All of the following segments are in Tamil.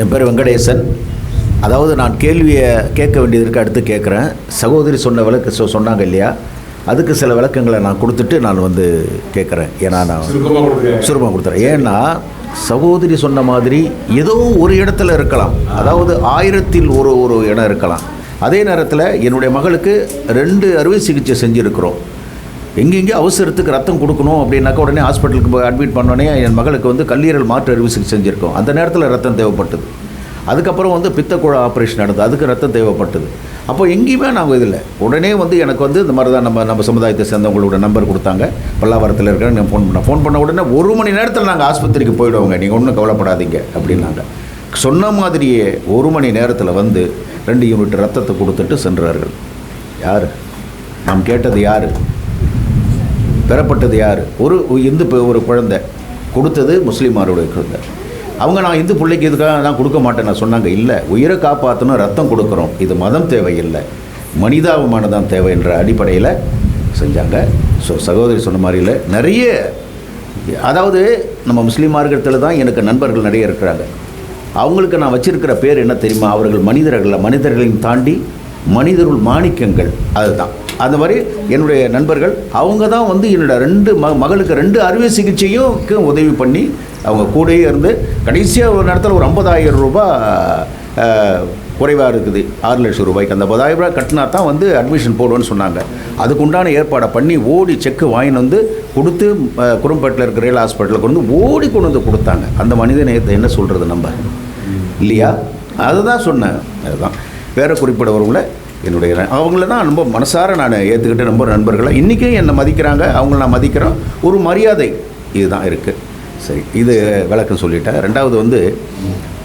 என் பேர் வெங்கடேசன். அதாவது நான் கேள்வியை கேட்க வேண்டியதற்கு அடுத்து கேட்குறேன். சகோதரி சொன்ன விளக்கு சொ- சொன்னாங்க இல்லையா? அதுக்கு சில விளக்கங்களை நான் கொடுத்துட்டு நான் வந்து கேட்குறேன். ஏன்னா நான் சுருமா கொடுத்துறேன். ஏன்னா சகோதரி சொன்ன மாதிரி ஏதோ ஒரு இடத்துல இருக்கலாம். அதாவது ஆயிரத்தில் ஒரு ஒரு இடம் இருக்கலாம். அதே நேரத்தில் என்னுடைய மகளுக்கு ரெண்டு அறுவை சிகிச்சை செஞ்சுருக்கிறோம். எங்கெங்கே அவசரத்துக்கு ரத்தம் கொடுக்கணும் அப்படின்னாக்கா உடனே ஹாஸ்பிட்டலுக்கு போய் அட்மிட் பண்ணோடனே என் மகளுக்கு வந்து கல்லீரல் மாற்று அறுவை சிகிச்சை செஞ்சுருக்கோம். அந்த நேரத்தில் ரத்தம் தேவைப்பட்டது. அதுக்கப்புறம் வந்து பித்தக்குழா ஆப்ரேஷன் நடந்தது. அதுக்கு ரத்தம் தேவைப்பட்டது. அப்போ எங்கேயுமே நாங்கள் இதில் உடனே வந்து எனக்கு வந்து இந்த மாதிரி தான் நம்ம நம்ம சமுதாயத்தை சேர்ந்தவங்களோட நம்பர் கொடுத்தாங்க. பல்லாவரத்தில் இருக்கிற நான் ஃபோன் பண்ணேன் ஃபோன் பண்ண உடனே ஒரு மணி நேரத்தில் நாங்கள் ஆஸ்பத்திரிக்கு போயிடுவோங்க. நீங்கள் ஒன்றும் கவலைப்படாதீங்க அப்படின்னாங்க. சொன்ன மாதிரியே ஒரு மணி நேரத்தில் வந்து ரெண்டு யூனிட் ரத்தத்தை கொடுத்துட்டு சென்றார்கள். யார்? நாம் கேட்டது யார்? பெறப்பட்டது யார்? ஒரு இந்து ஒரு குழந்தை கொடுத்தது முஸ்லீமாருடைய குழந்தை. அவங்க நான் இந்து பிள்ளைக்கு இதுக்காக நான் கொடுக்க மாட்டேன்? நான் சொன்னாங்க இல்லை உயிரை காப்பாற்றணும் ரத்தம் கொடுக்குறோம். இது மதம் தேவையில்லை. மனிதாபிமானம் தான் தேவை என்ற அடிப்படையில் செஞ்சாங்க. ஸோ சகோதரி சொன்ன மாதிரியில் நிறைய அதாவது நம்ம முஸ்லீம் தான் எனக்கு நண்பர்கள் நிறைய இருக்கிறாங்க. அவங்களுக்கு நான் வச்சிருக்கிற பேர் என்ன தெரியுமா? அவர்கள் மனிதர்கள் மனிதர்களையும் தாண்டி மனிதருள் மாணிக்கங்கள். அதுதான். அந்த மாதிரி என்னுடைய நண்பர்கள் அவங்க தான் வந்து என்னோட ரெண்டு ம மகளுக்கு ரெண்டு அறுவை சிகிச்சையும் உதவி பண்ணி அவங்க கூடயே இருந்து கடைசியாக ஒரு நேரத்தில் ஒரு ஐம்பதாயிரம் ரூபாய் குறைவாக இருக்குது. ஆறு லட்சம் ரூபாய்க்கு. அந்த பதாயிரம் ரூபாய் கட்டினா தான் வந்து அட்மிஷன் போடுவேன்னு சொன்னாங்க. அதுக்கு உண்டான ஏற்பாடை பண்ணி ஓடி செக்கு வாங்கின்னு வந்து கொடுத்து குறும்பேட்டில் இருக்கிற ரயில் ஹாஸ்பிட்டலுக்கு வந்து ஓடி கொண்டு வந்து கொடுத்தாங்க. அந்த மனித நேயத்தை என்ன சொல்கிறது நம்ம? இல்லையா? அதுதான் சொன்னேன். அதுதான். வேறு குறிப்பிட வரவங்கள என்னுடைய அவங்கள தான் ரொம்ப மனசார நான் ஏற்றுக்கிட்ட ரொம்ப நண்பர்களாக இன்றைக்கும் என்னை மதிக்கிறாங்க. அவங்கள நான் மதிக்கிறோம். ஒரு மரியாதை இதுதான் இருக்குது சரி இது விளக்கம் சொல்லிட்டேன். ரெண்டாவது வந்து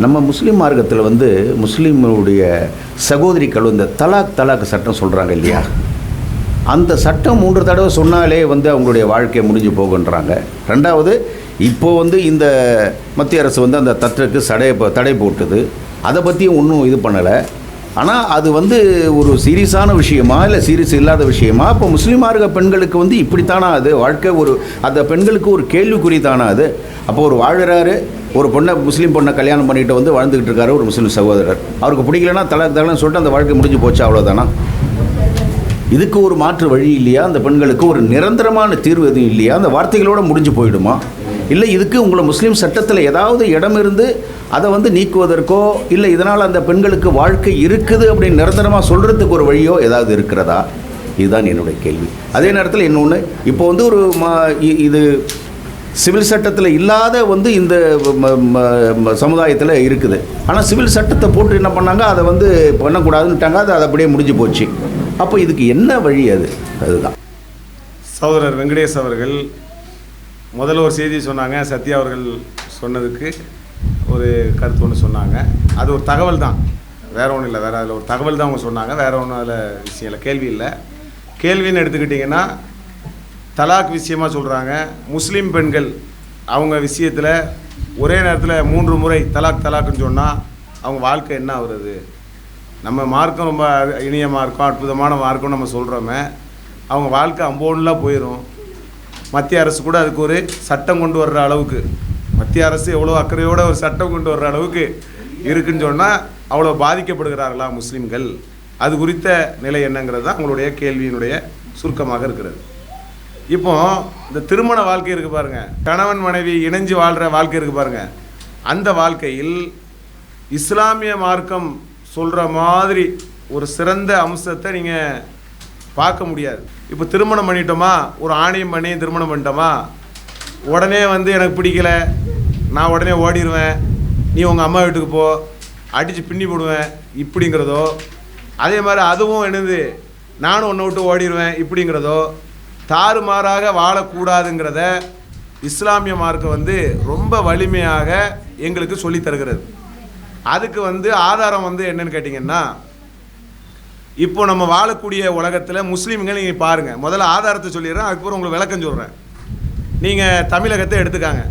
நம்ம முஸ்லீம் மார்க்கத்தில் வந்து முஸ்லீமுடைய சகோதரிகள் இந்த தலாக் தலாக் சட்டம் சொல்கிறாங்க இல்லையா? அந்த சட்டம் மூன்று தடவை சொன்னாலே வந்து அவங்களுடைய வாழ்க்கையை முடிஞ்சு போகுன்றாங்க. ரெண்டாவது இப்போ வந்து இந்த மத்திய அரசு வந்து அந்த தற்றுக்கு சடையை தடை போட்டுது. அதை பற்றியும் ஒன்றும் இது பண்ணலை. ஆனால் அது வந்து ஒரு சீரியஸான விஷயமா இல்லை சீரியஸ் இல்லாத விஷயமா? இப்போ முஸ்லீமாக இருக்க பெண்களுக்கு வந்து இப்படித்தானா அது? வாழ்க்கை ஒரு அந்த பெண்களுக்கு ஒரு கேள்விக்குறி தானா அது? அப்போ ஒரு வாழ்கிறாரு ஒரு பொண்ணை முஸ்லீம் பொண்ணை கல்யாணம் பண்ணிட்டு வந்து வாழ்ந்துக்கிட்டு இருக்காரு ஒரு முஸ்லீம் சகோதரர். அவருக்கு பிடிக்கலன்னா தலை தலைன்னு சொல்லிட்டு அந்த வாழ்க்கை முடிஞ்சு போச்சு அவ்வளோதானா இதுக்கு ஒரு மாற்று வழி இல்லையா? அந்த பெண்களுக்கு ஒரு நிரந்தரமான தீர்வு எதுவும் இல்லையா? அந்த வார்த்தைகளோட முடிஞ்சு போயிடுமா? இல்லை இதுக்கு உங்களை முஸ்லீம் சட்டத்தில் ஏதாவது இடம் இருந்து அதை வந்து நீக்குவதற்கோ இல்லை இதனால் அந்த பெண்களுக்கு வாழ்க்கை இருக்குது அப்படின்னு நிரந்தரமாக சொல்கிறதுக்கு ஒரு வழியோ ஏதாவது இருக்கிறதா? இதுதான் என்னுடைய கேள்வி. அதே நேரத்தில் இன்னொன்று இப்போ வந்து ஒரு மா இ- இது சிவில் சட்டத்தில் இல்லாத வந்து இந்த சமுதாயத்தில் இருக்குது. ஆனால் சிவில் சட்டத்தை போட்டு என்ன பண்ணாங்க? அதை வந்து பண்ணக்கூடாதுன்னுட்டாங்க. அது அது அப்படியே முடிஞ்சு போச்சு. அப்போ இதுக்கு என்ன வழி அது? அதுதான். சகோதரர் வெங்கடேஷ் அவர்கள் முதல்ல ஒரு செய்தி சொன்னாங்க சத்யா அவர்கள் சொன்னதுக்கு ஒரு கருத்து ஒன்று சொன்னாங்க. அது ஒரு தகவல் தான். வேற ஒன்றும் இல்லை வேறு அதில் ஒரு தகவல் தான் அவங்க சொன்னாங்க. வேறு ஒன்றும் அதில் விஷயம் இல்லை கேள்வி இல்லை. கேள்வின்னு எடுத்துக்கிட்டிங்கன்னா தலாக் விஷயமாக சொல்கிறாங்க முஸ்லீம் பெண்கள் அவங்க விஷயத்தில் ஒரே நேரத்தில் மூன்று முறை தலாக் தலாக்குன்னு சொன்னால் அவங்க வாழ்க்கை என்ன வருது நம்ம மார்க்கம் ரொம்ப இனிய மார்க்கம் அற்புதமான மார்க்கம் நம்ம சொல்கிறோமே அவங்க வாழ்க்கை அம்போன்லாம் போயிடும் மத்திய அரசு கூட அதுக்கு ஒரு சட்டம் கொண்டு வர்ற அளவுக்கு மத்திய அரசு எவ்வளோ அக்கறையோட ஒரு சட்டம் கொண்டு வர்ற அளவுக்கு இருக்குன்னு சொன்னால் அவ்வளோ பாதிக்கப்படுகிறார்களா முஸ்லீம்கள்? அது குறித்த நிலை என்னங்கிறது தான் உங்களுடைய கேள்வியினுடைய சுருக்கமாக இருக்கிறது. இப்போ இந்த திருமண வாழ்க்கை இருக்கு பாருங்க. கணவன் மனைவி இணைஞ்சு வாழ்கிற வாழ்க்கை இருக்கு பாருங்க. அந்த வாழ்க்கையில் இஸ்லாமிய மார்க்கம் சொல்கிற மாதிரி ஒரு சிறந்த அம்சத்தை நீங்கள் பார்க்க முடியாது. இப்போ திருமணம் பண்ணிட்டோமா? ஒரு ஆணையம் பண்ணி திருமணம் பண்ணிட்டோமா? உடனே வந்து எனக்கு பிடிக்கல. நான் உடனே ஓடிடுவேன் நீ உங்கள் அம்மா வீட்டுக்கு போ. அடித்து பின்னி போடுவேன். இப்படிங்கிறதோ அதே மாதிரி அதுவும் என்னது? நானும் உன்னை விட்டு ஓடிடுவேன் இப்படிங்கிறதோ தாறுமாறாக வாழக்கூடாதுங்கிறத இஸ்லாமிய மார்க்கம் வந்து ரொம்ப வலிமையாக எங்களுக்கு சொல்லி தருகிறது. அதுக்கு வந்து ஆதாரம் வந்து என்னன்னு கேட்டிங்கன்னா இப்போ நம்ம வாழக்கூடிய உலகத்தில் முஸ்லீம்கள் நீங்கள் பாருங்கள் முதல்ல ஆதாரத்தை சொல்லிடுறேன் அதுக்கப்புறம் உங்களுக்கு விளக்கம் சொல்கிறேன் நீங்கள் தமிழகத்தை எடுத்துக்காங்க.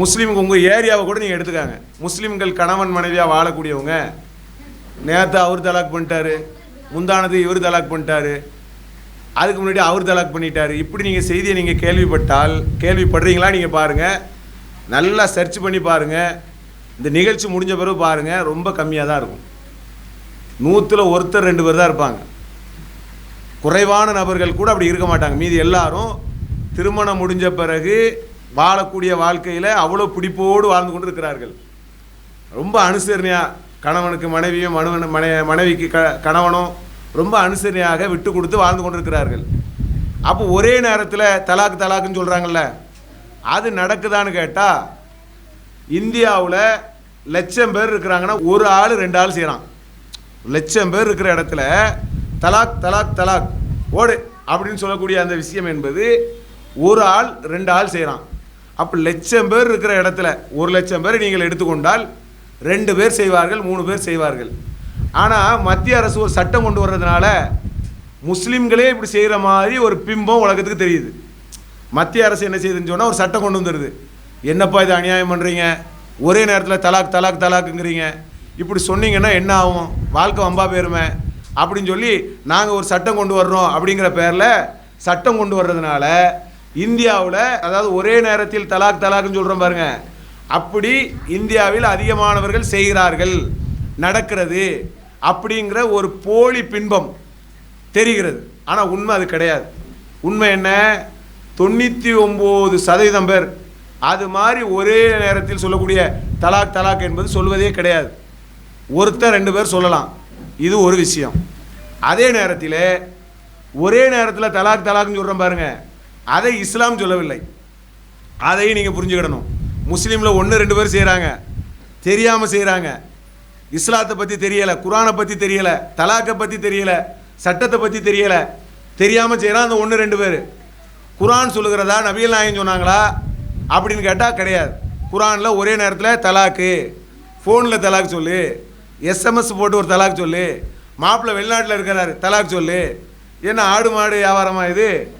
முஸ்லீமுக்கு உங்கள் ஏரியாவை கூட நீங்கள் எடுத்துக்காங்க. முஸ்லீம்கள் கணவன் மனைவியாக வாழக்கூடியவங்க நேற்று அவர் தலாக் பண்ணிட்டாரு முந்தானது இவர் தலாக் பண்ணிட்டாரு அதுக்கு முன்னாடி அவர் தலாக் பண்ணிட்டாரு. இப்படி நீங்கள் செய்தியை நீங்கள் கேள்விப்பட்டால் கேள்விப்படுறீங்களா நீங்கள் பாருங்கள் நல்லா சர்ச் பண்ணி பாருங்கள் இந்த நிகழ்ச்சி முடிஞ்ச பிறகு பாருங்கள் ரொம்ப கம்மியாக தான் இருக்கும். நூற்றில் ஒருத்தர் ரெண்டு பேர் தான் இருப்பாங்க. குறைவான நபர்கள் கூட அப்படி இருக்க மாட்டாங்க. மீதி எல்லாரும் திருமணம் முடிஞ்ச பிறகு வாழக்கூடிய வாழ்க்கையில் அவ்வளோ பிடிப்போடு வாழ்ந்து கொண்டு இருக்கிறார்கள். ரொம்ப அனுசரணையாக கணவனுக்கு மனைவியும் மனுவன் மனை மனைவிக்கு க கணவனும் ரொம்ப அனுசரணையாக விட்டு கொடுத்து வாழ்ந்து கொண்டிருக்கிறார்கள். அப்போ ஒரே நேரத்தில் தலாக்கு தலாக்குன்னு சொல்கிறாங்கல்ல அது நடக்குதான்னு கேட்டால் இந்தியாவில் லட்சம் பேர் இருக்கிறாங்கன்னா ஒரு ஆள் ரெண்டு ஆள் செய்கிறான் லட்சம் பேர் இருக்கிற இடத்துல தலாக் தலாக் தலாக் ஓடு அப்படின்னு சொல்லக்கூடிய அந்த விஷயம் என்பது ஒரு ஆள் ரெண்டு ஆள் செய்கிறான் அப்போ லட்சம் பேர் இருக்கிற இடத்துல ஒரு லட்சம் பேர் நீங்கள் எடுத்துக்கொண்டால் ரெண்டு பேர் செய்வார்கள் மூணு பேர் செய்வார்கள். ஆனால் மத்திய அரசு ஒரு சட்டம் கொண்டு வர்றதுனால முஸ்லீம்களே இப்படி செய்கிற மாதிரி ஒரு பிம்பம் உலகத்துக்கு தெரியுது. மத்திய அரசு என்ன செய்யுதுன்னு சொன்னால் ஒரு சட்டம் கொண்டு வந்துடுது என்னப்பா இது அநியாயம் பண்ணுறீங்க ஒரே நேரத்தில் தலாக் தலாக் தலாக்குங்கிறீங்க. இப்படி சொன்னீங்கன்னா என்ன ஆகும்? வாழ்க்கை வம்பா போயிருமே. அப்படின்னு சொல்லி நாங்கள் ஒரு சட்டம் கொண்டு வர்றோம் அப்படிங்கிற பேரில் சட்டம் கொண்டு வர்றதுனால இந்தியாவில் அதாவது ஒரே நேரத்தில் தலாக் தலாக்னு சொல்கிறோம் பாருங்க. அப்படி இந்தியாவில் அதிகமானவர்கள் செய்கிறார்கள். நடக்கிறது அப்படிங்கிற ஒரு போலி பின்பம் தெரிகிறது. ஆனால் உண்மை அது கிடையாது. உண்மை என்ன? தொண்ணூற்றி ஒம்பது சதவீதம் பேர். அது மாதிரி ஒரே நேரத்தில் சொல்லக்கூடிய தலாக் தலாக் என்பது சொல்வதே கிடையாது. ஒருத்தர் ரெண்டு பேர் சொல்லலாம். இது ஒரு விஷயம். அதே நேரத்தில் ஒரே நேரத்தில் தலாக் தலாக்னு சொல்கிறோம் பாருங்கள் அதை இஸ்லாம் சொல்லவில்லை. அதையும் நீங்கள் புரிஞ்சுக்கிடணும். முஸ்லீமில் ஒன்று ரெண்டு பேர் செய்கிறாங்க தெரியாமல் செய்கிறாங்க இஸ்லாத்தை பற்றி தெரியலை குரானை பற்றி தெரியலை தலாக்கை பற்றி தெரியலை சட்டத்தை பற்றி தெரியலை. தெரியாமல் செய்கிறான் அந்த ஒன்று ரெண்டு பேர். குரான் சொல்லுகிறதா நபிகள் நாயகம் சொன்னாங்களா? அப்படின்னு கேட்டால் கிடையாது. குரானில் ஒரே நேரத்தில் தலாக்கு. ஃபோனில் தலாக் சொல்லு. எஸ்எம்எஸ் போட்டு ஒரு தலாக் சொல்லு. மாப்பிள்ளை வெளிநாட்டில் இருக்கிறாரு தலாக் சொல்லு. என்ன ஆடு மாடு வியாபாரமா இது?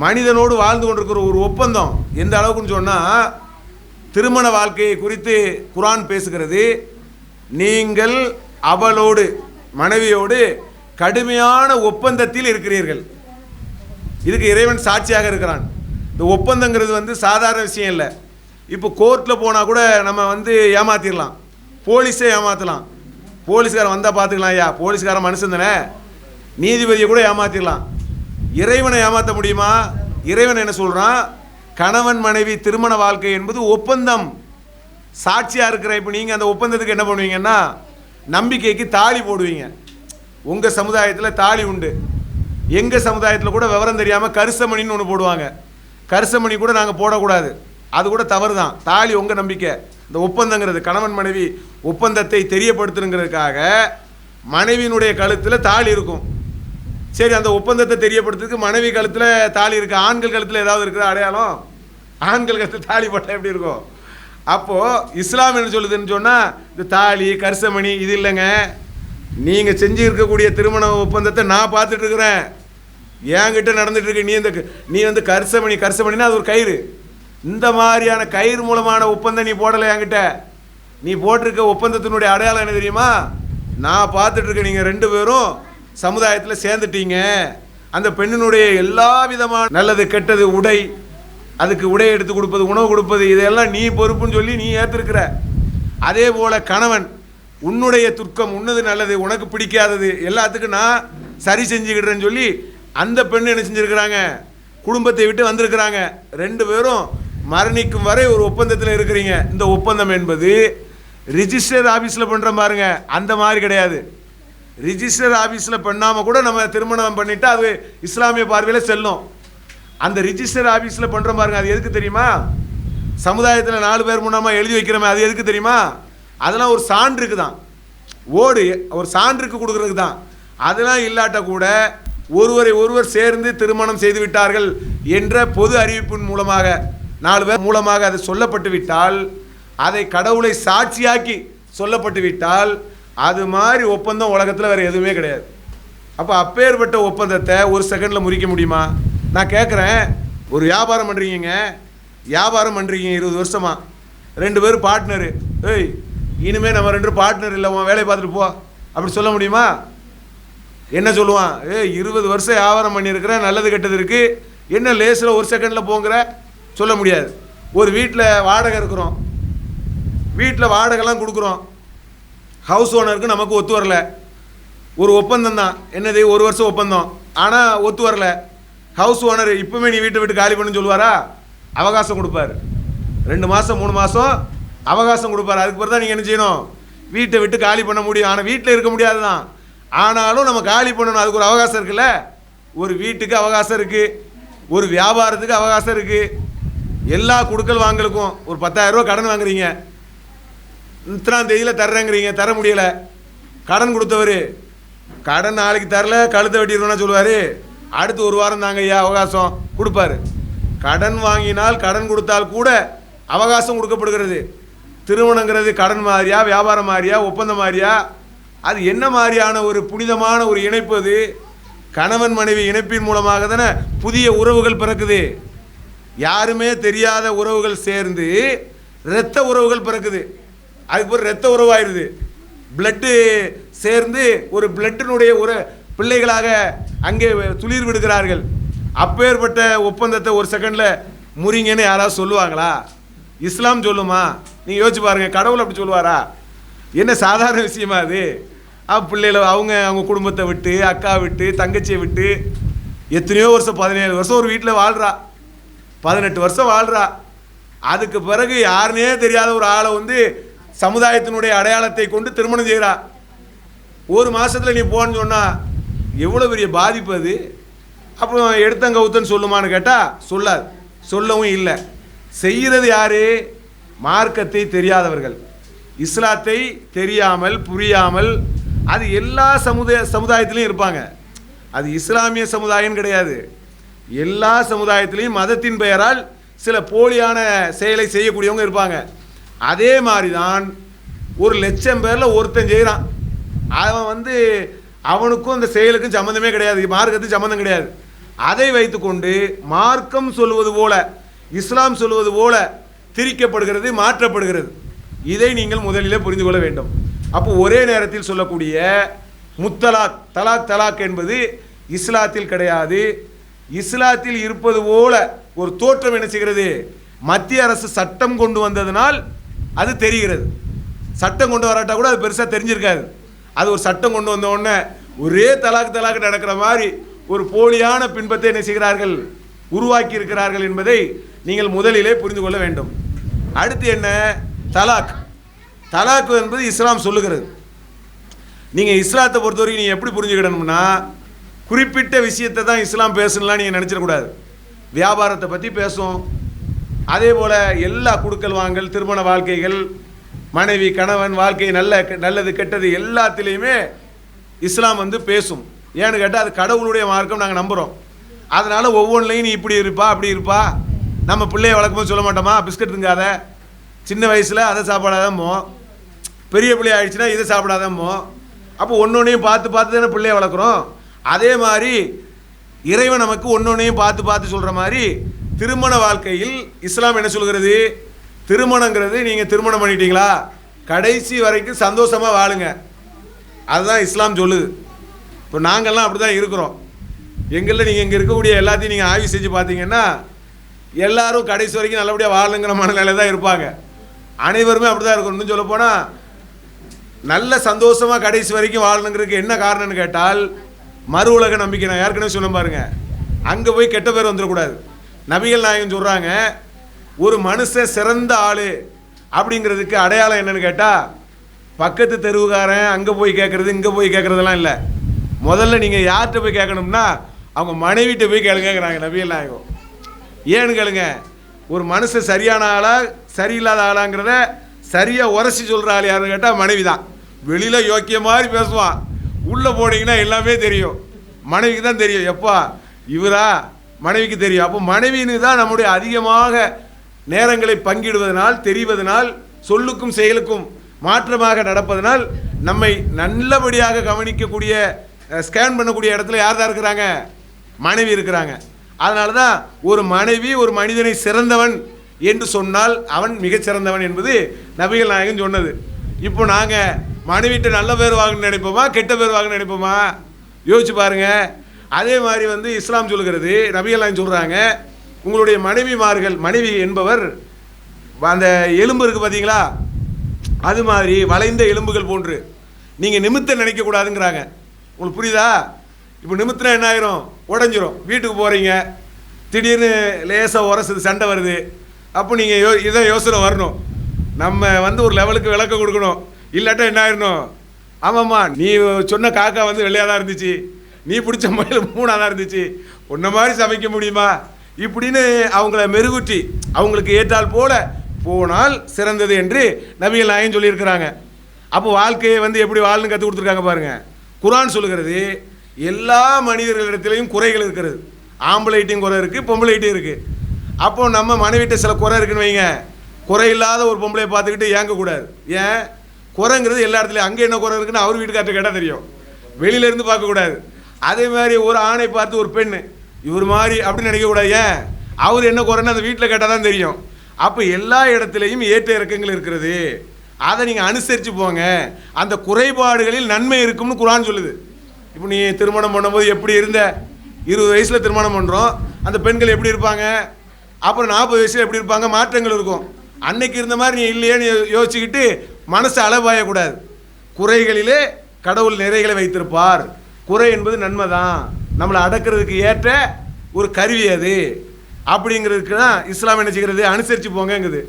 மனிதனோடு வாழ்ந்து கொண்டிருக்கிற ஒரு ஒப்பந்தம். எந்த அளவுக்குன்னு சொன்னால் திருமண வாழ்க்கையை குறித்து குரான் பேசுகிறது. நீங்கள் அவளோடு மனைவியோடு கடுமையான ஒப்பந்தத்தில் இருக்கிறீர்கள். இதுக்கு இறைவன் சாட்சியாக இருக்கிறான். இந்த ஒப்பந்தங்கிறது வந்து சாதாரண விஷயம் இல்லை. இப்போ கோர்ட்டில் போனால் கூட நம்ம வந்து ஏமாத்திடலாம் போலீஸே ஏமாற்றலாம் போலீஸ்காரன் வந்தால் பார்த்துக்கலாம் ஐயா. போலீஸ்காரன் மனுஷன் தானே. நீதிபதியை கூட ஏமாற்றிக்கலாம் இறைவனை ஏமாற்ற முடியுமா? இறைவன் என்ன சொல்கிறான் கணவன் மனைவி திருமண வாழ்க்கை என்பது ஒப்பந்தம். சாட்சியாக இருக்கிற இப்போ நீங்கள் அந்த ஒப்பந்தத்துக்கு என்ன பண்ணுவீங்கன்னா நம்பிக்கைக்கு தாலி போடுவீங்க. உங்கள் சமுதாயத்தில் தாலி உண்டு. எங்கள் சமுதாயத்தில் கூட விவரம் தெரியாமல் கரிசமணின்னு ஒன்று போடுவாங்க. கரிசமணி கூட நாங்கள் போடக்கூடாது. அது கூட தவறு தான் தாலி உங்கள் நம்பிக்கை. இந்த ஒப்பந்தங்கிறது கணவன் மனைவி ஒப்பந்தத்தை தெரியப்படுத்துங்கிறதுக்காக மனைவியினுடைய கழுத்தில் தாலி இருக்கும். சரி அந்த ஒப்பந்தத்தை தெரியப்படுத்துறதுக்கு மனைவி கழுத்தில் தாலி இருக்கு. ஆண்கள் கழுத்தில் ஏதாவது இருக்குதா அடையாளம்? ஆண்கள் கழுத்தில் தாலி போட்டால் எப்படி இருக்கும்? அப்போது இஸ்லாம் என்ன சொல்லுதுன்னு சொன்னால் இந்த தாலி கரிசமணி இது இல்லைங்க. நீங்கள் செஞ்சு இருக்கக்கூடிய திருமண ஒப்பந்தத்தை நான் பார்த்துட்டு இருக்கிறேன். என்கிட்ட நடந்துட்டு இருக்கு. நீ இந்த நீ வந்து கரிசமணி கரிசமணின்னா அது ஒரு கயிறு. இந்த மாதிரியான கயிறு மூலமான ஒப்பந்தம் நீ போடலை என்கிட்ட. நீ போட்டிருக்க ஒப்பந்தத்தினுடைய அடையாளம் என்ன தெரியுமா? நான் பார்த்துட்ருக்க நீங்கள் ரெண்டு பேரும் சமுதாயத்தில் சேர்ந்துட்டீங்க. அந்த பெண்ணினுடைய எல்லா விதமான நல்லது கெட்டது உடை அதுக்கு உடை எடுத்து கொடுப்பது உணவு கொடுப்பது இதெல்லாம் நீ பொறுப்புன்னு சொல்லி நீ ஏற்றிருக்கிற அதே போல் கணவன் உன்னுடைய துர்க்கம் உன்னது நல்லது உனக்கு பிடிக்காதது எல்லாத்துக்கும் நான் சரி செஞ்சுக்கிடுறேன்னு சொல்லி அந்த பெண் என்ன செஞ்சுருக்கிறாங்க? குடும்பத்தை விட்டு வந்திருக்கிறாங்க. ரெண்டு பேரும் மரணிக்கும் வரை ஒரு ஒப்பந்தத்தில் இருக்கிறீங்க. இந்த ஒப்பந்தம் என்பது ரிஜிஸ்டர் ஆஃபீஸில் பண்ணுற பாருங்க அந்த மாதிரி கிடையாது. ரிஜிஸ்டர் ஆஃபீஸில் பண்ணாமல் கூட நம்ம திருமணம் பண்ணிவிட்டு அது இஸ்லாமிய பார்வையில் செல்லும். அந்த ரிஜிஸ்டர் ஆஃபீஸில் பண்ணுற பாருங்க அது எதுக்கு தெரியுமா? சமுதாயத்தில் நாலு பேர் மூலமாக எழுதி வைக்கிறோமே அது எதுக்கு தெரியுமா? அதெல்லாம் ஒரு சான்றுக்கு தான். ஓடு ஒரு சான்றுக்கு கொடுக்குறதுக்கு தான். அதெல்லாம் இல்லாட்ட கூட ஒருவரை ஒருவர் சேர்ந்து திருமணம் செய்து விட்டார்கள் என்ற பொது அறிவிப்பின் மூலமாக நாலு பேர் மூலமாக அது சொல்லப்பட்டு விட்டால் அதை கடவுளை சாட்சியாக்கி சொல்லப்பட்டு விட்டால் அது மாதிரி ஒப்பந்தம் உலகத்தில் வேறு எதுவுமே கிடையாது. அப்போ அப்பேற்பட்ட ஒப்பந்தத்தை ஒரு செகண்டில் முறிக்க முடியுமா? நான் கேட்குறேன் ஒரு வியாபாரம் பண்ணுறீங்க வியாபாரம் பண்ணுறீங்க இருபது வருஷமா. ரெண்டு பேரும் பார்ட்னரு ஏய் இனிமேல் நம்ம ரெண்டு பார்ட்னர் இல்லை உன் வேலையை பார்த்துட்டு போ. அப்படி சொல்ல முடியுமா? என்ன சொல்லுவான்? ஏய் இருபது வருஷம் வியாபாரம் பண்ணியிருக்கிறேன் நல்லது கெட்டது இருக்குது என்ன லேஸில் ஒரு செகண்டில் போங்கிற? சொல்ல முடியாது. ஒரு வீட்டில் வாடகை இருக்கிறோம். வீட்டில் வாடகைலாம் கொடுக்குறோம். ஹவுஸ் ஓனருக்கு நமக்கு ஒத்து வரல. ஒரு ஒப்பந்தம் தான். என்னது? ஒரு வருஷம் ஒப்பந்தம். ஆனால் ஒத்து வரல. ஹவுஸ் ஓனர் இப்போவே நீ வீட்டை விட்டு காலி பண்ணுன்னு சொல்லுவாரா? அவகாசம் கொடுப்பாரு. ரெண்டு மாதம் மூணு மாதம் அவகாசம் கொடுப்பாரு. அதுக்கு பிறகு தான் நீங்கள் என்ன செய்யணும்? வீட்டை விட்டு காலி பண்ண முடியும். ஆனால் வீட்டில் இருக்க முடியாது தான் ஆனாலும் நம்ம காலி பண்ணணும். அதுக்கு ஒரு அவகாசம் இருக்குல்ல? ஒரு வீட்டுக்கு அவகாசம் இருக்குது ஒரு வியாபாரத்துக்கு அவகாசம் இருக்குது எல்லா குடுக்கல் வாங்கலுக்கும் ஒரு 10000 ரூபாய் கடன் வாங்குறீங்க. இத்தனாம் தேதியில் தர்றேங்கிறீங்க தர முடியல. கடன் கொடுத்தவர் கடன் நாளைக்கு தரல கழுத்தை வெட்டிடுவோம்னா சொல்லுவார் அடுத்து ஒரு வாரம் தாங்க ஐயா அவகாசம் கொடுப்பாரு. கடன் வாங்கினால் கடன் கொடுத்தால் கூட அவகாசம் கொடுக்கப்படுகிறது. திருமணங்கிறது கடன் மாதிரியா வியாபாரம் மாதிரியா ஒப்பந்தம் மாதிரியா அது என்ன மாதிரியான ஒரு புனிதமான ஒரு இணைப்பு அது? கணவன் மனைவி இணைப்பின் மூலமாக தானே புதிய உறவுகள் பிறக்குது. யாருமே தெரியாத உறவுகள் சேர்ந்து இரத்த உறவுகள் பிறக்குது. அதுக்கு பிறகு இரத்த உறவாயிருது. பிளட்டு சேர்ந்து ஒரு பிளட்டினுடைய ஒரு பிள்ளைகளாக அங்கே துளிர் விடுகிறார்கள். அப்பேற்பட்ட ஒப்பந்தத்தை ஒரு செகண்டில் முறிங்கன்னு யாராவது சொல்லுவாங்களா? இஸ்லாம் சொல்லுமா? நீங்கள் யோசிச்சு பாருங்கள் கடவுள் அப்படி சொல்லுவாரா? என்ன சாதாரண விஷயமா அது? பிள்ளைகளை அவங்க அவங்க குடும்பத்தை விட்டு அக்கா விட்டு தங்கச்சியை விட்டு எத்தனையோ வருஷம் பதினேழு வருஷம் ஒரு வீட்டில் வாழ்கிறா பதினெட்டு வருஷம் வாழ்றா. அதுக்கு பிறகு யாருனே தெரியாத ஒரு ஆளை வந்து சமுதாயத்தினுடைய அடையாளத்தை கொண்டு திருமணம் செய்கிறா ஒரு மாதத்தில் நீ போன்னு சொன்னால் எவ்வளோ பெரிய பாதிப்பு அது? அப்புறம் எடுத்தங்க ஊத்தன்னு சொல்லுமான்னு கேட்டால் சொல்லாது. சொல்லவும் இல்லை. செய்கிறது யார்? மார்க்கத்தை தெரியாதவர்கள். இஸ்லாத்தை தெரியாமல் புரியாமல் அது எல்லா சமுதாய சமுதாயத்திலையும் இருப்பாங்க. அது இஸ்லாமிய சமுதாயம் கிடையாது. எல்லா சமுதாயத்திலையும் மதத்தின் பெயரால் சில போலியான செயலை செய்யக்கூடியவங்க இருப்பாங்க. அதே மாதிரி தான் ஒரு லட்சம் பேரில் ஒருத்தன் செய்கிறான் அவன் வந்து அவனுக்கும் அந்த செயலுக்கும் சம்மந்தமே கிடையாது. மார்க்கத்துக்கு சம்மந்தம் கிடையாது. அதை வைத்துக்கொண்டு மார்க்கம் சொல்வது போல இஸ்லாம் சொல்வது போல திரிக்கப்படுகிறது மாற்றப்படுகிறது. இதை நீங்கள் முதலிலே புரிந்து கொள்ள வேண்டும். அப்போ ஒரே நேரத்தில் சொல்லக்கூடிய முத்தலாக் தலாக் தலாக் என்பது இஸ்லாத்தில் கிடையாது. இஸ்லாத்தில் இருப்பது போல ஒரு தோற்றம் என்ன செய்கிறது? மத்திய அரசு சட்டம் கொண்டு வந்ததுனால் அது தெரிகிறது. சட்டம் கொண்டு வராட்டா கூட அது பெருசாக தெரிஞ்சிருக்காது. அது ஒரு சட்டம் கொண்டு வந்த உடனே ஒரே தலாக் தலாக்கு நடக்கிற மாதிரி ஒரு போலியான பின்பத்தை என்ன செய்கிறார்கள்? உருவாக்கி இருக்கிறார்கள் என்பதை நீங்கள் முதலிலே புரிந்து கொள்ள வேண்டும். அடுத்து என்ன? தலாக். தலாக் என்பது இஸ்லாம் சொல்லுகிறது. நீங்கள் இஸ்லாத்தை பொறுத்தவரைக்கும் நீங்கள் எப்படி புரிஞ்சுக்கிடணும்னா குறிப்பிட்ட விஷயத்தை தான் இஸ்லாம் பேசணும்லாம் நீங்கள் நினச்சிடக்கூடாது. வியாபாரத்தை பற்றி பேசும் அதே போல் எல்லா குடுக்கல் வாங்கல் திருமண வாழ்க்கைகள் மனைவி கணவன் வாழ்க்கை நல்ல நல்லது கெட்டது எல்லாத்துலேயுமே இஸ்லாம் வந்து பேசும். ஏன்னு கேட்டால் அது கடவுளுடைய மார்க்கம் நாங்கள் நம்புகிறோம் அதனால் ஒவ்வொன்றிலையும் நீ இப்படி இருப்பா அப்படி இருப்பா. நம்ம பிள்ளைய வளர்க்கும்போது சொல்ல மாட்டோமா? பிஸ்கட் திங்காத. சின்ன வயசில் அதை சாப்பிடாதமோ பெரிய பிள்ளை ஆயிடுச்சுன்னா இதை சாப்பிடாதமோ அப்போ ஒன்று ஒன்றையும் பார்த்து பார்த்து தானே பிள்ளைய வளர்க்குறோம். அதே மாதிரி இறைவன் நமக்கு ஒன்றொன்னையும் பார்த்து பார்த்து சொல்கிற மாதிரி திருமண வாழ்க்கையில் இஸ்லாம் என்ன சொல்கிறது? திருமணங்கிறது நீங்கள் திருமணம் பண்ணிட்டீங்களா? கடைசி வரைக்கும் சந்தோஷமாக வாழுங்க. அதுதான் இஸ்லாம் சொல்லுது. இப்போ நாங்கள்லாம் அப்படி தான் இருக்கிறோம். எங்களில் நீங்கள் இங்கே இருக்கக்கூடிய எல்லாத்தையும் நீங்கள் ஆய்வு செஞ்சு பார்த்தீங்கன்னா எல்லாரும் கடைசி வரைக்கும் நல்லபடியாக வாழணுங்கிற மனநிலையில் தான் இருப்பாங்க. அனைவருமே அப்படி தான் இருக்கணும் சொல்லப்போனால் நல்ல சந்தோஷமாக கடைசி வரைக்கும் வாழணுங்கிறதுக்கு என்ன காரணம்னு கேட்டால் மறு உலக நம்பிக்கை நான் ஏற்கனவே சொன்ன பாருங்க. அங்கே போய் கெட்ட பேர் வந்துடக்கூடாது. நபிகள் நாயகம் சொல்கிறாங்க ஒரு மனுஷன் சிறந்த ஆள் அப்படிங்கிறதுக்கு அடையாளம் என்னன்னு கேட்டால் பக்கத்து தெருவுக்காரன் அங்கே போய் கேட்குறது இங்கே போய் கேட்குறதெல்லாம் இல்லை. முதல்ல நீங்கள் யார்கிட்ட போய் கேட்கணும்னா அவங்க மனைவிட்ட போய் கேளுங்கிறாங்க நபிகள் நாயகம். ஏன்னு கேளுங்க ஒரு மனுஷன் சரியான ஆளா சரியில்லாத ஆளாங்கிறத சரியாக உரசி சொல்கிற ஆள் யாருன்னு கேட்டால் மனைவி தான் வெளியில் யோக்கிய மாதிரி பேசுவான். உள்ளே போனீங்கன்னா எல்லாமே தெரியும். மனைவிக்கு தான் தெரியும். எப்பா இவரா? மனைவிக்கு தெரியும். அப்போ மனைவின்னு தான் நம்முடைய அதிகமாக நேரங்களை பங்கிடுவதனால் தெரிவதனால் சொல்லுக்கும் செயலுக்கும் மாற்றமாக நடப்பதனால் நம்மை நல்லபடியாக கவனிக்கக்கூடிய ஸ்கேன் பண்ணக்கூடிய இடத்துல யார் தான் இருக்கிறாங்க? மனைவி இருக்கிறாங்க. அதனால தான் ஒரு மனைவி ஒரு மனிதனை சிறந்தவன் என்று சொன்னால் அவன் மிகச்சிறந்தவன் என்பது நபிகள் நாயகன் சொன்னது. இப்போ நாங்கள் மனைவிட்ட நல்ல பேர் வாங்கணும்னு நினைப்போமா கெட்ட பேர் வாங்கணும்னு நினைப்போமா? யோசிச்சு பாருங்க. அதே மாதிரி வந்து இஸ்லாம் சொல்கிறது நபியெல்லாம் சொல்கிறாங்க உங்களுடைய மனைவிமார்கள் மனைவி என்பவர் அந்த எலும்பு இருக்குது பார்த்தீங்களா அது மாதிரி வளைந்த எலும்புகள் போன்று. நீங்கள் நிமித்த நினைக்கக்கூடாதுங்கிறாங்க உங்களுக்கு புரியுதா? இப்போ நிமித்தினா என்ன ஆயிரும்? உடஞ்சிரும். வீட்டுக்கு போகிறீங்க திடீர்னு லேசாக உரசுது சண்டை வருது. அப்போ நீங்கள் யோ இதை யோசனை வரணும். நம்ம வந்து ஒரு லெவலுக்கு விளக்கம் கொடுக்கணும். இல்லாட்டா என்ன ஆயிடணும் ஆமாம்மா நீ சொன்ன காக்கா வந்து வெள்ளையாக தான் இருந்துச்சு. நீ பிடிச்ச மயில் மூணாக தான் இருந்துச்சு. உன்ன மாதிரி சமைக்க முடியுமா? இப்படின்னு அவங்கள மெருகுற்றி அவங்களுக்கு ஏற்றால் போல போனால் சிறந்தது என்று நபிகள் நாயன் சொல்லியிருக்கிறாங்க. அப்போ வாழ்க்கையை வந்து எப்படி வாழ்னு கற்றுக் கொடுத்துருக்காங்க பாருங்கள் குரான் சொல்லுகிறது எல்லா மனிதர்களிடத்திலையும் குறைகள் இருக்கிறது. ஆம்பளைட்டையும் குறை இருக்குது பொம்பளைட்டையும் இருக்குது அப்போ நம்ம மனைவிட்ட சில குறை இருக்குன்னு வைங்க. குறை இல்லாத ஒரு பொம்பளையை பார்த்துக்கிட்டு ஏங்கக்கூடாது. ஏன்? குறைங்கிறது எல்லா இடத்துலையும். அங்கே என்ன குறை இருக்குன்னு அவர் வீட்டுக்கார்ட்ட கேட்டால் தெரியும். வெளியில இருந்து பார்க்கக்கூடாது அதே மாதிரி ஒரு ஆணை பார்த்து ஒரு பெண் இவர் மாதிரி அப்படின்னு நினைக்கக்கூடாது ஏன்? அவர் என்ன குறைன்னு அந்த வீட்டில் கேட்டால் தான் தெரியும். அப்போ எல்லா இடத்துலையும் ஏற்ற இறக்கங்கள் இருக்கிறது. அதை நீங்கள் அனுசரித்து போங்க. அந்த குறைபாடுகளில் நன்மை இருக்கும்னு குரான் சொல்லுது. இப்போ நீ திருமணம் பண்ணும்போது எப்படி இருந்த? இருபது வயசில் திருமணம் பண்ணுறோம் அந்த பெண்கள் எப்படி இருப்பாங்க? அப்புறம் நாற்பது வயசில் எப்படி இருப்பாங்க? மாற்றங்கள் இருக்கும். அன்னைக்கு இருந்த மாதிரி நீ இல்லையேன்னு யோ- யோசிச்சுக்கிட்டு மனசு அளவாயக்கூடாது. குறைகளிலே கடவுள் நிறைகளை வைத்திருப்பார். குறை என்பது நன்மை தான் நம்மளை அடக்கிறதுக்கு ஏற்ற ஒரு கருவி அது. அப்படிங்கிறதுக்கு தான் இஸ்லாம் என்ன செய்கிறது? அனுசரித்து போங்கங்குது.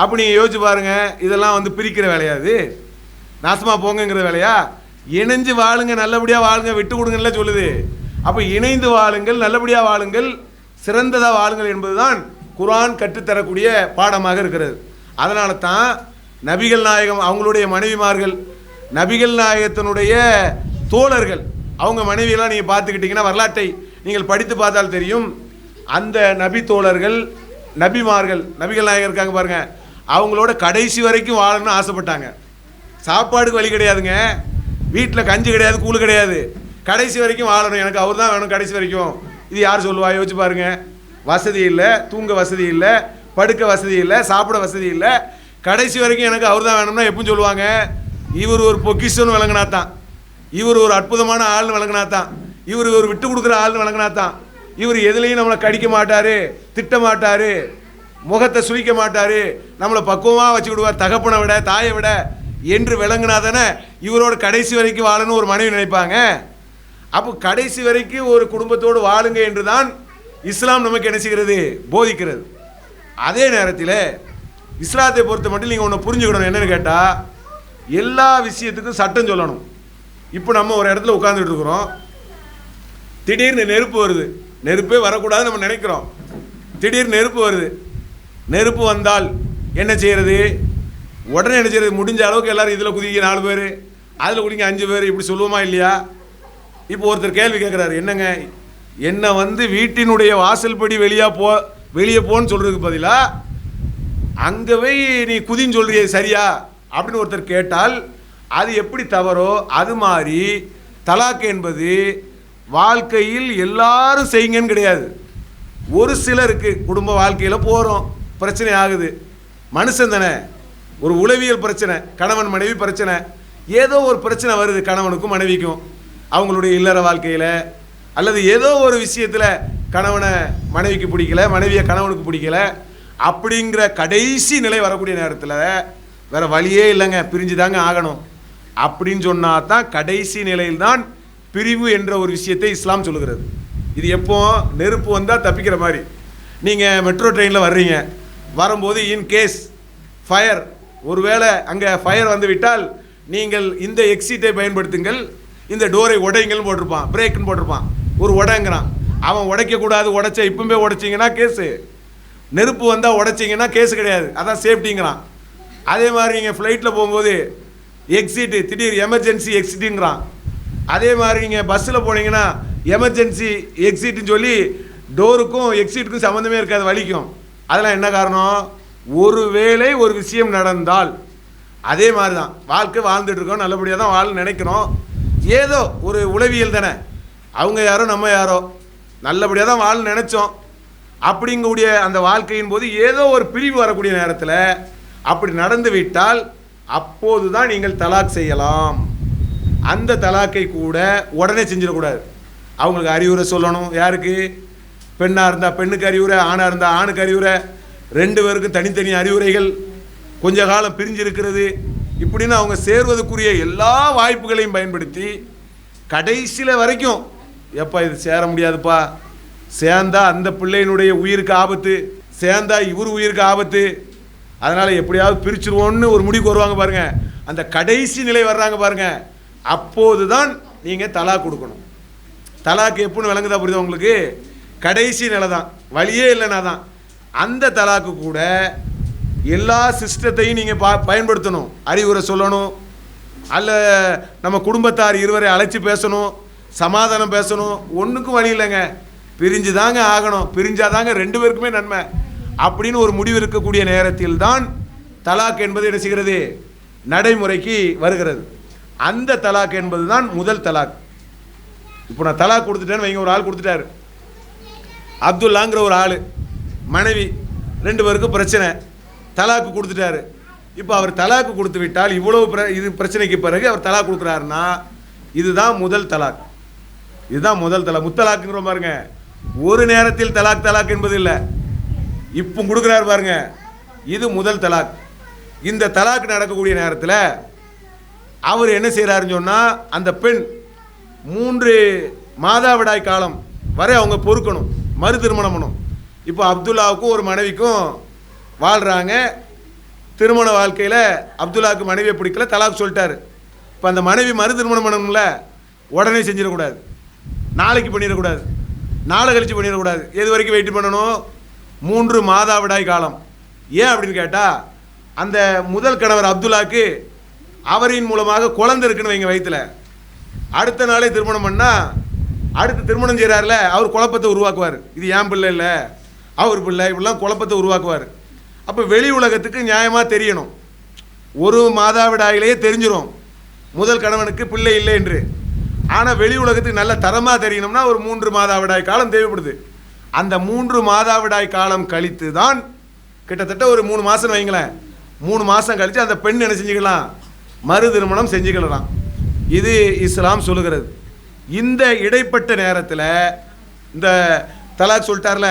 அப்போ நீங்கள் யோசிச்சு பாருங்கள் இதெல்லாம் வந்து பிரிக்கிற வேலையாது நாசமாக போங்கங்கிற வேலையா? இணைஞ்சு வாழுங்க நல்லபடியாக வாழுங்க விட்டு கொடுங்கல்ல சொல்லுது. அப்போ இணைந்து வாழுங்கள் நல்லபடியாக வாழுங்கள் சிறந்ததாக வாழுங்கள் என்பதுதான் குரான் கற்றுத்தரக்கூடிய பாடமாக இருக்கிறது. அதனால தான் நபிகள் நாயகம் அவங்களுடைய மனைவிமார்கள் நபிகள் நாயகத்தினுடைய தோழர்கள் அவங்க மனைவியெல்லாம் நீங்கள் பார்த்துக்கிட்டிங்கன்னா வரலாற்றை நீங்கள் படித்து பார்த்தால் தெரியும். அந்த நபி தோழர்கள் நபிமார்கள் நபிகள் நாயகம் இருக்காங்க பாருங்கள் அவங்களோட கடைசி வரைக்கும் வாழணும்னு ஆசைப்பட்டாங்க. சாப்பாடுக்கு வழி கிடையாதுங்க. வீட்டில் கஞ்சி கிடையாது கூழ் கிடையாது. கடைசி வரைக்கும் வாழணும். எனக்கு அவர் தான் வேணும் கடைசி வரைக்கும். இது யார் சொல்லுவா? யோசிச்சு பாருங்க. வசதி இல்லை தூங்க வசதி இல்லை படுக்க வசதி இல்லை சாப்பிட வசதி இல்லை. கடைசி வரைக்கும் எனக்கு அவர் தான் வேணும்னா எப்பவும் சொல்லுவாங்க இவர் ஒரு பொக்கிஷன்னு விளங்கினா தான் இவர் ஒரு அற்புதமான ஆள்னு விளங்கினா தான் இவர் ஒரு விட்டு கொடுக்குற ஆள்னு விளங்கினா தான் இவர் எதுலேயும் நம்மளை கடிக்க மாட்டார் திட்ட மாட்டார் முகத்தை சுழிக்க மாட்டார் நம்மளை பக்குவமாக வச்சு விடுவார் தகப்பனை விட தாயை விட என்று விளங்கினா தானே இவரோட கடைசி வரைக்கும் வாழணும் ஒரு மனைவி நினைப்பாங்க. அப்போ கடைசி வரைக்கும் ஒரு குடும்பத்தோடு வாழுங்க என்று தான் இஸ்லாம் நமக்கு என்ன செய்கிறது? போதிக்கிறது. அதே நேரத்தில் இஸ்லாத்தை பொறுத்த மட்டும் நீங்கள் ஒன்று புரிஞ்சுக்கணும். என்னென்னு கேட்டால் எல்லா விஷயத்துக்கும் சட்டம் சொல்லணும். இப்போ நம்ம ஒரு இடத்துல உட்காந்துட்டு இருக்கிறோம். திடீர்னு நெருப்பு வருது. நெருப்பே வரக்கூடாதுன்னு நம்ம நினைக்கிறோம். திடீர்னு நெருப்பு வருது. நெருப்பு வந்தால் என்ன செய்கிறது உடனே என்ன செய்யறது? முடிஞ்ச அளவுக்கு எல்லோரும் இதில் குதிக்க நாலு பேர். அதில் குடிங்க அஞ்சு பேர். இப்படி சொல்லுவோமா இல்லையா? இப்போ ஒருத்தர் கேள்வி கேட்குறாரு என்னங்க? என்னை வந்து வீட்டினுடைய வாசல்படி வெளியே போ வெளியே போன்னு சொல்கிறதுக்கு பதிலாக அங்கே போய் நீ குதின்னு சொல்றியே சரியா? அப்படின்னு ஒருத்தர் கேட்டால் அது எப்படி தவறோ அது மாதிரி தலாக்கு என்பது வாழ்க்கையில் எல்லாரும் செய்யுங்கன்னு கிடையாது. ஒரு சிலருக்கு குடும்ப வாழ்க்கையில் போகிறோம் பிரச்சனை ஆகுது. மனுஷன் தானே. ஒரு உளவியல் பிரச்சனை கணவன் மனைவி பிரச்சனை. ஏதோ ஒரு பிரச்சனை வருது கணவனுக்கும் மனைவிக்கும். அவங்களுடைய இல்லற வாழ்க்கையில் அல்லது ஏதோ ஒரு விஷயத்தில் கணவனை மனைவிக்கு பிடிக்கல மனைவியை கணவனுக்கு பிடிக்கல அப்படிங்கிற கடைசி நிலை வரக்கூடிய நேரத்தில் வேற வழியே இல்லைங்க பிரிஞ்சு தாங்க ஆகணும். அப்படின்னு சொன்னா தான் கடைசி நிலையில் தான் பிரிவு என்ற ஒரு விஷயத்தை இஸ்லாம் சொல்லுகிறது. இது எப்போ? நெருப்பு வந்தால் தப்பிக்கிற மாதிரி. நீங்கள் மெட்ரோ ட்ரெயினில் வர்றீங்க. வரும்போது இன் கேஸ் ஃபயர் ஒருவேளை அங்கே ஃபயர் வந்து விட்டால் நீங்கள் இந்த எக்ஸிட்டை பயன்படுத்துங்கள். இந்த டோரை உடைங்கள்னு போட்டிருப்பான் பிரேக்குன்னு போட்டிருப்பான். ஒரு உடைங்கிறான். அவன் உடைக்கக்கூடாது உடைச்ச இப்பவுமே உடைச்சிங்கன்னா கேஸு நெருப்பு வந்தால் உடைச்சிங்கன்னா கேஸ் கிடையாது. அதான் சேஃப்டிங்கிறான் அதே மாதிரி நீங்கள் ஃப்ளைட்டில் போகும்போது எக்ஸிட்டு திடீர் எமர்ஜென்சி எக்ஸிட்டுங்கிறான் அதே மாதிரி நீங்கள் பஸ்ஸில் போனீங்கன்னா எமர்ஜென்சி எக்ஸிட்டுன்னு சொல்லி டோருக்கும் எக்ஸிட்டுக்கும் சம்மந்தமே இருக்காது வலிக்கும். அதெல்லாம் என்ன காரணம்? ஒருவேளை ஒரு விஷயம் நடந்தால். அதே மாதிரி தான் வாழ்க்கை வாழ்ந்துட்டுருக்கோம் நல்லபடியாக தான் வாழ நினைக்கிறோம். ஏதோ ஒரு உளவியல் தானே. அவங்க யாரோ நம்ம யாரோ. நல்லபடியாக தான் வாழ நினச்சோம். அப்படிங்கக்கூடிய அந்த வாழ்க்கையின் போது ஏதோ ஒரு பிரிவு வரக்கூடிய நேரத்தில் அப்படி நடந்து விட்டால் அப்போது தான் நீங்கள் தலாக் செய்யலாம். அந்த தலாக்கை கூட உடனே செஞ்சிடக்கூடாது. அவங்களுக்கு அறிவுரை சொல்லணும். யாருக்கு? பெண்ணாக இருந்தால் பெண்ணுக்கு அறிவுரை ஆணாக இருந்தால் ஆணுக்கு அறிவுரை. ரெண்டு பேருக்கும் தனித்தனி அறிவுரைகள் கொஞ்ச காலம் பிரிஞ்சிருக்கிறது. இப்படின்னு அவங்க சேர்வதற்குரிய எல்லா வாய்ப்புகளையும் பயன்படுத்தி கடைசியில் வரைக்கும் எப்பா இது சேர முடியாதுப்பா. சேர்ந்தா அந்த பிள்ளையினுடைய உயிருக்கு ஆபத்து சேர்ந்தா இவர் உயிருக்கு ஆபத்து. அதனால் எப்படியாவது பிரிச்சிருவோன்னு ஒரு முடிவுக்கு வருவாங்க பாருங்கள் அந்த கடைசி நிலை வர்றாங்க பாருங்கள் அப்போது தான் நீங்கள் தலா கொடுக்கணும். தலாக்கு எப்படின்னு விளங்குதா புரியுது உங்களுக்கு? கடைசி நிலை தான் வழியே இல்லைனா தான். அந்த தலாக்கு கூட எல்லா சிஸ்டத்தையும் நீங்கள் பா பயன்படுத்தணும். அறிவுரை சொல்லணும். அல்ல நம்ம குடும்பத்தார் இருவரை அழைச்சி பேசணும். சமாதானம் பேசணும். ஒன்றுக்கும் வழி இல்லைங்க. பிரிஞ்சு தாங்க ஆகணும். பிரிஞ்சாதாங்க ரெண்டு பேருக்குமே நன்மை. அப்படின்னு ஒரு முடிவு இருக்கக்கூடிய நேரத்தில் தான் தலாக் என்பது என்ன செய்கிறது? நடைமுறைக்கு வருகிறது. அந்த தலாக் என்பது தான் முதல் தலாக். இப்போ நான் தலாக் கொடுத்துட்டேன்னு வைங்க ஒரு ஆள் கொடுத்துட்டாரு. அப்துல்லாங்கிற ஒரு ஆள் மனைவி ரெண்டு பேருக்கும் பிரச்சனை. தலாக்கு கொடுத்துட்டாரு. இப்போ அவர் தலாக்கு கொடுத்து விட்டால் இவ்வளவு பிர இது பிரச்சனைக்கு பிறகு அவர் தலாக் கொடுக்குறாருன்னா இதுதான் முதல் தலாக். இதுதான் முதல் தலாக். முத்தலாக்குங்கிற பாருங்க. ஒரு நேரத்தில் தலாக் தலாக் என்பது இல்லை. இப்போ கொடுக்குறாரு பாருங்க. இது முதல் தலாக். இந்த தலாக் நடக்கக்கூடிய நேரத்தில் அவர் என்ன செய்கிறாருன்னு சொன்னால் அந்த பெண் மூன்று மாதாவிடாய் காலம் வரை அவங்க பொறுக்கணும் மறு திருமணம் பண்ணும். இப்போ அப்துல்லாவுக்கும் ஒரு மனைவிக்கும் வாழ்கிறாங்க திருமண வாழ்க்கையில் அப்துல்லாவுக்கு மனைவியை பிடிக்கல தலாக் சொல்லிட்டாரு. இப்போ அந்த மனைவி மறு திருமணம் பண்ணணும்ல உடனே செஞ்சிடக்கூடாது. நாளைக்கு பண்ணிடக்கூடாது. நாளை கழித்து பண்ணிடக்கூடாது. எது வரைக்கும் வெயிட் பண்ணணும்? மூன்று மாதாவிடாய் காலம். ஏன் அப்படின்னு கேட்டால் அந்த முதல் கணவர் அப்துல்லாக்கு அவரின் மூலமாக குழந்தை இருக்குன்னு வைங்க வயிற்றுல அடுத்த நாளே திருமணம் பண்ணால் அடுத்து திருமணம் செய்கிறாருல அவர் குழப்பத்தை உருவாக்குவார். இது ஏன் பிள்ளை இல்லை? அவர் பிள்ளை இப்படிலாம் குழப்பத்தை உருவாக்குவார். அப்போ வெளி உலகத்துக்கு நியாயமாக தெரியணும். ஒரு மாதாவிடாயிலேயே தெரிஞ்சிடும் முதல் கணவனுக்கு பிள்ளை இல்லை என்று. ஆனால் வெளி உலகத்துக்கு நல்ல தரமாக தெரியணும்னா ஒரு மூன்று மாதாவிடாய் காலம் தேவைப்படுது. அந்த மூன்று மாதாவிடாய் காலம் கழித்து தான் கிட்டத்தட்ட ஒரு மூணு மாதம் வைங்களேன். மூணு மாதம் கழித்து அந்த பெண் என்ன செஞ்சுக்கலாம்? மறு திருமணம் செஞ்சுக்கலாம். இது இஸ்லாம் சொல்லுகிறது. இந்த இடைப்பட்ட நேரத்தில் இந்த தலாக் சொல்லிட்டார்ல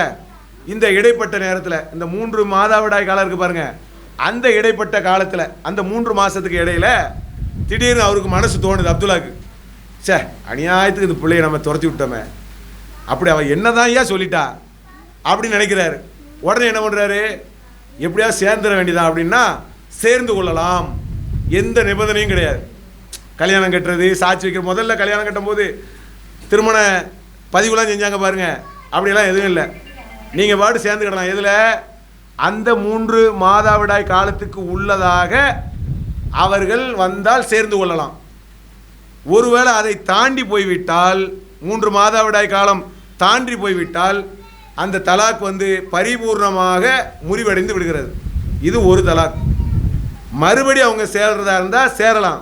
இந்த இடைப்பட்ட நேரத்தில் இந்த மூன்று மாதாவிடாய் காலம் இருக்கு பாருங்க. அந்த இடைப்பட்ட காலத்தில் அந்த மூன்று மாதத்துக்கு இடையில திடீர்னு அவருக்கு மனசு தோணுது அப்துல்லாக்கு. ச்சே அநியாயத்துக்கு இந்த பிள்ளைய நம்ம துரத்தி விட்டோமே. அப்படி அவன் என்னதான் ஐயா சொல்லிட்டா? அப்படின்னு நினைக்கிறாரு. உடனே என்ன பண்ணுறாரு எப்படியாவது சேர்ந்துட வேண்டியதா அப்படின்னா சேர்ந்து கொள்ளலாம். எந்த நிபந்தனையும் கிடையாது. கல்யாணம் கட்டுறது சாட்சி வைக்கிற முதல்ல கல்யாணம் கட்டும்போது திருமண பதிவுலாம் செஞ்சாங்க பாருங்கள் அப்படியெல்லாம் எதுவும் இல்லை. நீங்கள் பாட்டு சேர்ந்துக்கிடலாம் எதில்? அந்த மூன்று மாதாவிடாய் காலத்துக்கு உள்ளதாக அவர்கள் வந்தால் சேர்ந்து கொள்ளலாம். ஒருவேளை அதை தாண்டி போய்விட்டால் மூன்று மாதாவிடாய் காலம் தாண்டி போய்விட்டால் அந்த தலாக் வந்து பரிபூர்ணமாக முறிவடைந்து விடுகிறது. இது ஒரு தலாக். மறுபடி அவங்க சேர்றதா இருந்தால் சேரலாம்.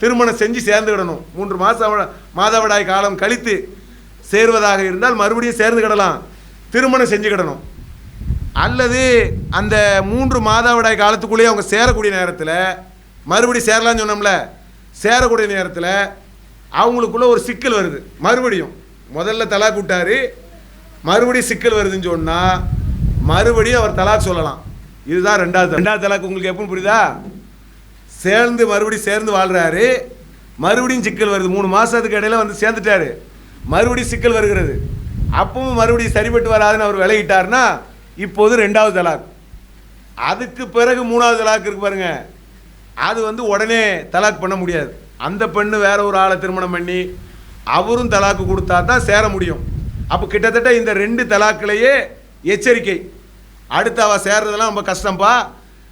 திருமணம் செஞ்சு சேர்ந்துக்கிடணும் மூன்று மாதம் மாதவிடாய் காலம் கழித்து சேருவதாக இருந்தால் மறுபடியும் சேர்ந்துக்கிடலாம் திருமணம் செஞ்சுக்கிடணும் அல்லது அந்த மூன்று மாதவிடாய் காலத்துக்குள்ளேயே அவங்க சேரக்கூடிய நேரத்தில் மறுபடியும் சேரலாம்னு சொன்னோம்ல சேரக்கூடிய நேரத்தில் அவங்களுக்குள்ள ஒரு சிக்கல் வருது. மறுபடியும் முதல்ல தலாக் விட்டார். மறுபடியும் சிக்கல் வருதுன்னு சொன்னால் மறுபடியும் அவர் தலாக் சொல்லலாம். இதுதான் ரெண்டாவது ரெண்டாவது தலாக் உங்களுக்கு எப்பவும் புரியுதா? சேர்ந்து மறுபடியும் சேர்ந்து வாழ்கிறாரு மறுபடியும் சிக்கல் வருது. மூணு மாதத்துக்கு இடையில வந்து சேர்ந்துட்டாரு. மறுபடியும் சிக்கல் வருகிறது. அப்பவும் மறுபடியும் சரிபட்டு வராதுன்னு அவர் விலகிட்டார்னா இப்போது ரெண்டாவது தலாக். அதுக்கு பிறகு மூணாவது தலாக் இருக்கு பாருங்கள் அது வந்து உடனே தலாக் பண்ண முடியாது. அந்த பெண்ணு வேற ஒரு ஆளை திருமணம் பண்ணி அவரும் தலாக்கு கொடுத்தா தான் சேர முடியும். அப்போ கிட்டத்தட்ட இந்த ரெண்டு தலாக்கிலேயே எச்சரிக்கை. அடுத்து அவள் சேர்றதெல்லாம் ரொம்ப கஷ்டம்ப்பா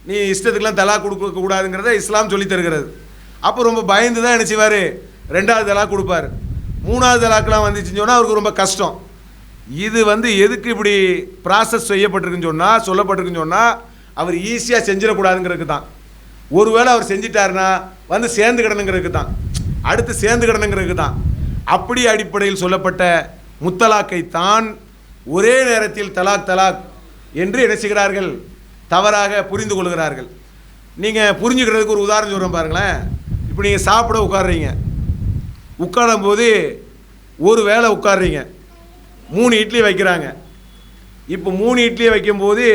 நீ இஷ்டத்துக்கெலாம் தலாக் கொடுக்க கூடாதுங்கிறத இஸ்லாம் சொல்லி தருகிறது. அப்போ ரொம்ப பயந்து தான் நினச்சிவார் ரெண்டாவது தலாக் கொடுப்பாரு. மூணாவது தலாக்கெலாம் வந்துச்சுன்னு சொன்னால் அவருக்கு ரொம்ப கஷ்டம். இது வந்து எதுக்கு இப்படி ப்ராசஸ் செய்யப்பட்டிருக்குன்னு சொன்னால் சொல்லப்பட்டிருக்குன்னு சொன்னால் அவர் ஈஸியாக செஞ்சிடக்கூடாதுங்கிறதுக்கு தான். ஒருவேளை அவர் செஞ்சிட்டாருன்னா வந்து சேர்ந்து கிடணுங்கிறதுக்கு தான். அடுத்து சேர்ந்து கிடணுங்கிறதுக்கு தான். அப்படி அடிப்படையில் சொல்லப்பட்ட முத்தலாக்கை தான் ஒரே நேரத்தில் தலாக் தலாக் என்று என்ன செய்கிறார்கள்? தவறாக புரிந்து கொள்கிறார்கள். நீங்கள் புரிஞ்சுக்கிறதுக்கு ஒரு உதாரணம் சொல்கிறேன் பாருங்களேன். இப்போ நீங்கள் சாப்பிட உட்காடுறீங்க உட்காரும்போது ஒரு வேளை உட்காடுறீங்க மூணு இட்லி வைக்கிறாங்க. இப்போ மூணு இட்லியை வைக்கும்போது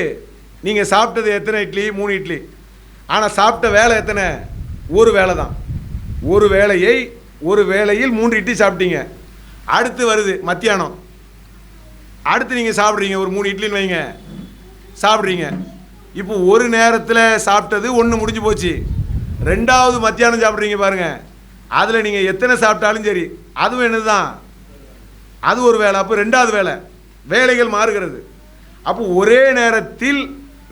நீங்கள் சாப்பிட்டது எத்தனை இட்லி? மூணு இட்லி. ஆனால் சாப்பிட்ட வேலை எத்தனை? ஒரு வேலை தான் ஒரு வேலையை ஒரு வேலையில் மூன்று இட்லி சாப்பிட்டீங்க. அடுத்து வருது மத்தியானம். அடுத்து நீங்கள் சாப்பிட்றீங்க ஒரு மூணு இட்லின்னு வைங்க. சாப்பிட்றீங்க. இப்போ ஒரு நேரத்தில் சாப்பிட்டது ஒன்று முடிஞ்சு போச்சு. ரெண்டாவது மத்தியானம் சாப்பிட்றீங்க பாருங்க. அதில் நீங்கள் எத்தனை சாப்பிட்டாலும் சரி அதுவும் என்னது தான் அது ஒரு வேலை. அப்போ ரெண்டாவது வேலை. வேலைகள் மாறுகிறது. அப்போ ஒரே நேரத்தில்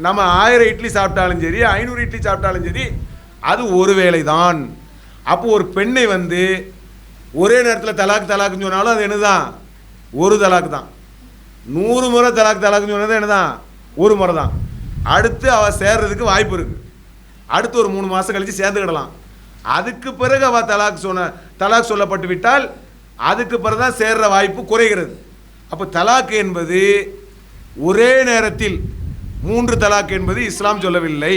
நம்ம ஆயிரம் இட்லி சாப்பிட்டாலும் சரி ஐநூறு இட்லி சாப்பிட்டாலும் சரி அது ஒரு வேலை தான் அப்போ ஒரு பெண்ணை வந்து ஒரே நேரத்தில் தலாக்கு தலாக்குன்னு சொன்னாலும் அது என்னதான்? ஒரு தலாக்கு தான் நூறு முறை தலாக்கு தலாக்குன்னு சொன்னது என்னதான்? ஒரு முறை தான் அடுத்து அவள் சேர்றதுக்கு வாய்ப்பு இருக்குது அடுத்து ஒரு மூணு மாதம் கழித்து சேர்ந்துக்கிடலாம். அதுக்கு பிறகு அவள் தலாக் சொன்ன தலாக் சொல்லப்பட்டு விட்டால் அதுக்கு பிறகு தான் சேர்ற வாய்ப்பு குறைகிறது. அப்போ தலாக்கு என்பது ஒரே நேரத்தில் மூன்று தலாக் என்பது இஸ்லாம் சொல்லவில்லை.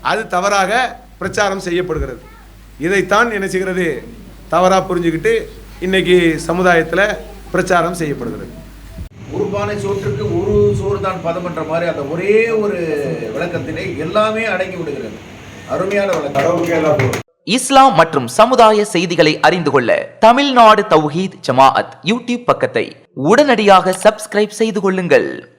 அது தவறாக பிரச்சாரம் செய்யப்படுகிறது. இதைத்தான் என்ன செய்கிறது? தவறாக புரிஞ்சுக்கிட்டு இன்னைக்கு சமுதாயத்தில் பிரச்சாரம் செய்யப்படுகிறது. ஒரு பானை சோற்றுக்கு ஒரு சோறு தான் பதம் என்ற மாதிரி அந்த ஒரே ஒரு விளக்கத்திலே எல்லாமே அடங்கி விடுகிறது. அருமையான விளக்கம். இஸ்லாம் மற்றும் சமுதாய செய்திகளை அறிந்து கொள்ள தமிழ்நாடு தௌஹீத் ஜமாஅத் யூடியூப் பக்கத்தை உடனடியாக சப்ஸ்கிரைப் செய்து கொள்ளுங்கள்.